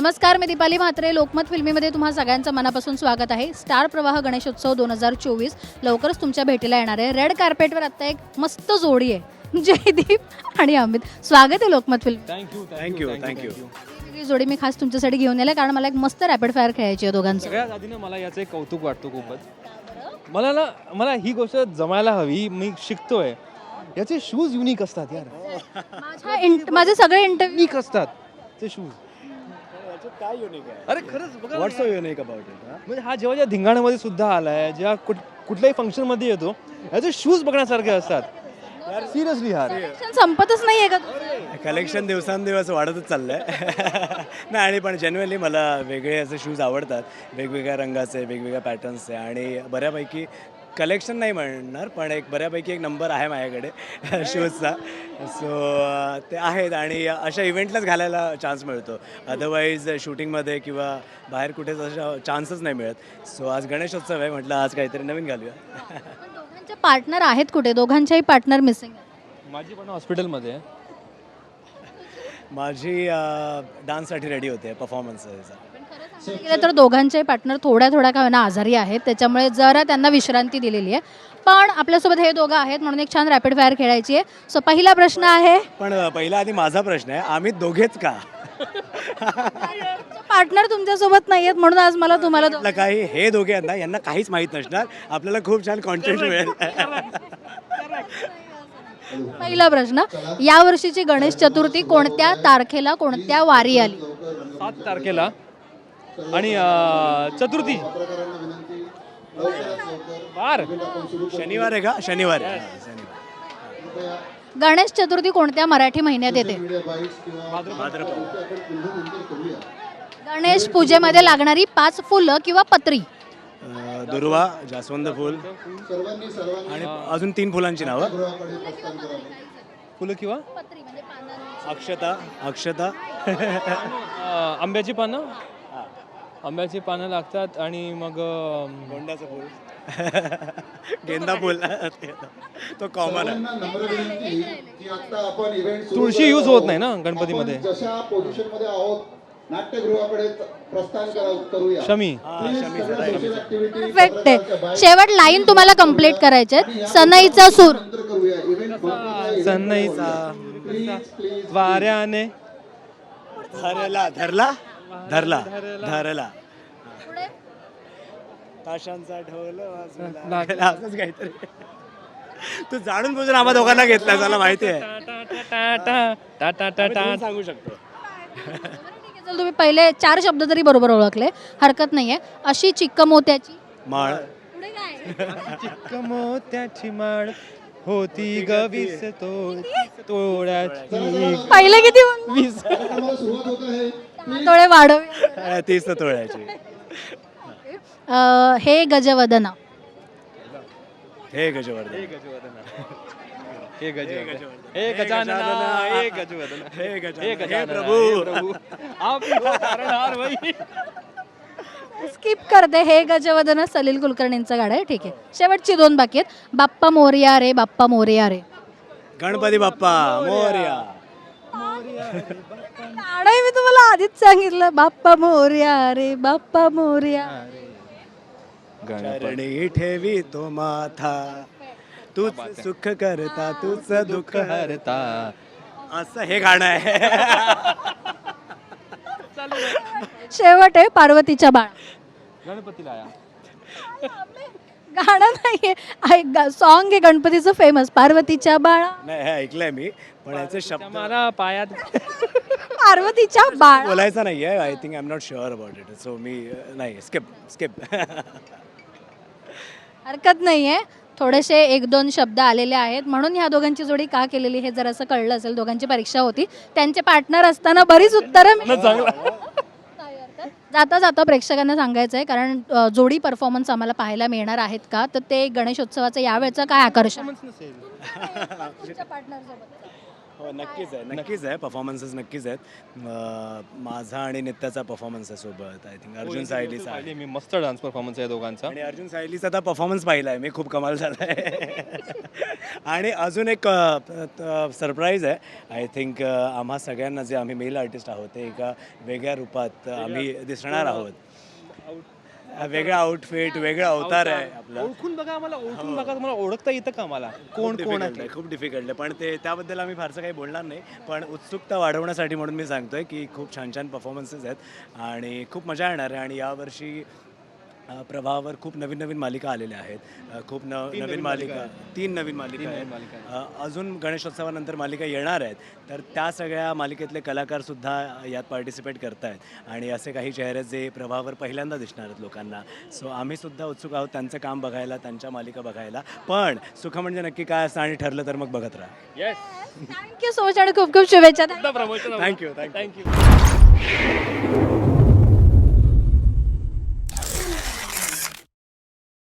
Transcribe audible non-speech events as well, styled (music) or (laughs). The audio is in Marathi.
नमस्कार मी दीपाली म्हात्रे. लोकमत फिल्मीमध्ये तुम्हा सगळ्यांचं मनापासून स्वागत आहे. स्टार प्रवाह गणेशोत्सव दोन हजार चोवीस लवकरच तुमच्या भेटीला येणार आहे. रेड कार्पेटवर आता एक मस्त जोडी आहे. जयदीप आणि अमित. स्वागत आहे Lokmat film thank you thank you thank you जोडी मी खास तुमच्यासाठी घेऊन आले कारण मला एक मस्त रॅपिड फायर खेळायची आहे दोघांचं. सगळ्यात आधी ना मला याचं एक कौतुक वाटतो खूपच. मला ना मला ही गोष्ट जमायला हवी मी शिकतोय. याचे शूज युनिक असतात यार. माझ्या माझे सगळे इंटरव्ह्यू युनिक असतात. ते शूज काय युनिक आहे अरे खरंच बघा ना. व्हॉट्स सो यार. युनिक अबाउट इट म्हणजे हा जेव्हा ज्या धिंगाण्यामध्ये सुद्धा आलाय जेव्हा कुठ कुठल्याही फंक्शनमध्ये येतो याचे शूज बघण्यासारखे असतात. सिरियसली यार. संपतच नाहीये का तुझं? कलेक्शन दिवसांदिवस वाढतच चाललंय. (laughs) नाही आणि पण जेन्युअली मला वेगळे असे शूज आवडतात. वेगवेगळ्या रंगाचे वेगवेगळ्या पॅटर्न्सचे आणि बऱ्यापैकी कलेक्शन नाही म्हणणार पण एक बऱ्यापैकी एक नंबर आहे माझ्याकडे शूजचा. सो ते आहेत आणि अशा इव्हेंटलाच घालायला चान्स मिळतो. अदरवाईज शूटिंगमध्ये किंवा बाहेर कुठेच अशा चान्सच नाही मिळत. सो आज गणेशोत्सव आहे म्हटलं आज काहीतरी नवीन घालूया. पण दोघांचे पार्टनर आहेत कुठे? दोघांच्याही पार्टनर मिसिंग माझी पण हॉस्पिटलमध्ये आहे. माझी डान्ससाठी रेडी होते परफॉर्मन्स गेलं तर दोघांचे पार्टनर थोड्या थोड्या का होईना आजारी आहेत. त्याच्यामुळे जरा त्यांना विश्रांती दिलेली आहे. पण आपल्यासोबत हे दोघं आहेत म्हणून एक छान रॅपिड फायर खेळायची आहे. सो पहिला प्रश्न आहे पण पहिला आधी माझा प्रश्न आहे आम्ही दोघेच का? पार्टनर तुमच्यासोबत नाही आहेत म्हणून आज मला तुम्हाला दो- काही हे दोघे आहेत ना यांना काहीच माहीत नसणार. आपल्याला खूप छान कॉन्टेंट मिळेल. पहिला प्रश्न या वर्षीची गणेश चतुर्थी कोणत्या तारखेला कोणत्या वारी आली? सात तारखेला आणि चतुर्थी. बार शनिवार आहे का? शनिवार गणेश चतुर्थी कोणत्या मराठी महिन्यात येते? भाद्रपद. गणेश पूजेमध्ये लागणारी पाच फुलं किंवा पत्री? दुर्वा जास्वंद फुल. आणि अजून तीन फुलांची नावं. फुलं किंवा? अक्षता अक्षता. अं, आंब्याची पानं? आंब्याची पानं लागतात आणि मग अं, गोंड्याचं फुल. (laughs) गेंदा फुल. तो कॉमन आहे. तुळशी यूज होत नाही ना गणपतीमध्ये. जशा पोझिशनमध्ये आहोत नाट्यगृहाकडे प्रस्थान करा- करूया. शमी. सोशल ऍक्टिव्हिटी परफेक्ट आहे शेवट लाईन तुम्हाला कंप्लीट करायचे. सनईचा सूर. नंतर करूया. इव्हेंट सन्नाईचा वाऱ्याने. धरला धरला. धरला धरला. ताशांचा वाजवला. (laughs) लागला. असंच काहीतरी. तू जाणून बुजून आम्हा दोघांना घेतलाय (laughs) मला माहिती आहे. टा टा टा टा टा आम्ही टा. दोन सांगू शकतो. चल तुम्ही पहिले चार शब्द तरी बरोबर ओळखले. हरकत नाहीये. अशी चिक्क मोत्याची माळ. पुढे काय? मोत्याची माळ होती गवीस तो तोड्याची पहिले किती? वीस (laughs) हातोळे वाढव. अं, तर तोळ्याची हे गजवदना. हे गजवर्धन हे गजवदन. हे गजानना. हे गजवदन. हे गजानन, हे हे प्रभू. हे प्रभू. आप ही हो तारणहार स्किप करते. हे गजवदना सलील कुलकर्णींचं गाणं आहे. ठीक आहे. शेवटची दोन बाकी आहेत. बाप्पा मोरया रे बाप्पा मोरया रे. गणपती बाप्पा मोर्या. गाणं मी तुम्हाला आधीच सांगितलं बाप्पा मोरया रे बाप्पा मोरया. चरणी ठेवी तो माथा तूच सुख करता तूच दुःख हरता. असं हे गाणं आहे. शेवट आहे पार्वतीच्या बाळा गणपतीला गाणं नाहीये. सॉन्ग आहे गणपतीचं फेमस पार्वतीच्या बाळा नाही हे ऐकलंय मी पण याचे शब्द मला पायात पार्वतीच्या बाळा बोलायचं नाहीये I think I am not sure about it so मी नाही स्किप स्किप हरकत नाहीये. थोडेसे एक दोन शब्द आलेले आहेत. म्हणून ह्या दोघांची जोडी का केलेली हे जर असं कळलं असेल दोघांची परीक्षा होती. त्यांचे पार्टनर असताना बरीच उत्तरं जाता जाता प्रेक्षकांना सांगायचं आहे कारण अ, जोडी परफॉर्मन्स आम्हाला पाहायला मिळणार आहेत का? तर ते गणेशोत्सवाचं यावेळचं काय आकर्षण? तुमच्या partner सोबत. हो नक्कीच आहे नक्कीच आहे परफॉर्मन्सेस नक्कीच आहेत. माझा आणि नित्याचा परफॉर्मन्स आहे सोबत आय थिंक अर्जुन सायलीचा आहे. मी मस्त डान्स परफॉर्मन्स आहे दोघांचा. आणि अर्जुन सायलीचा आता परफॉर्मन्स पाहिला आहे मी खूप कमाल झाला आहे (laughs) आणि अजून एक सरप्राईज आहे. आय थिंक आम्हा सगळ्यांना जे आम्ही मेल आर्टिस्ट आहोत ते एका वेगळ्या रूपात आम्ही दिसणार आहोत. वेगळा आउटफिट वेगळा अवतार आहे आपला. ओळखून बघा आम्हाला ओळखून बघा तुम्हाला ओळखता येतं का आम्हाला? कोण कोण difficult आहे आहे खूप डिफिकल्ट आहे. पण ते त्याबद्दल आम्ही फारसं काही बोलणार नाही. पण उत्सुकता वाढवण्यासाठी म्हणून मी सांगतोय की खूप छान छान परफॉर्मन्सेस आहेत आणि खूप मजा येणार आहे. आणि यावर्षी प्रभावावर खूप नवीन नवीन मालिका आलेल्या आहेत. खूप न तीन नवीन नवीन मालिका. तीन नवीन मालिका आहेत. अजून गणेशोत्सवानंतर मालिका येणार आहेत. तर त्या सगळ्या मालिकेतले कलाकार सुद्धा यात पार्टिसिपेट करत आहेत आणि असे काही चेहरे आहेत जे प्रभावावर पहिल्यांदा दिसणार आहेत लोकांना. सो आम्ही सुद्धा उत्सुक आहोत त्यांचं काम बघायला त्यांच्या मालिका बघायला. पण सुख म्हणजे नक्की काय असतं आणि ठरलं तर मग बघत राहा. येस थँक्यू सो मच आणि खूप खूप शुभेच्छा. Thank you thank you thank you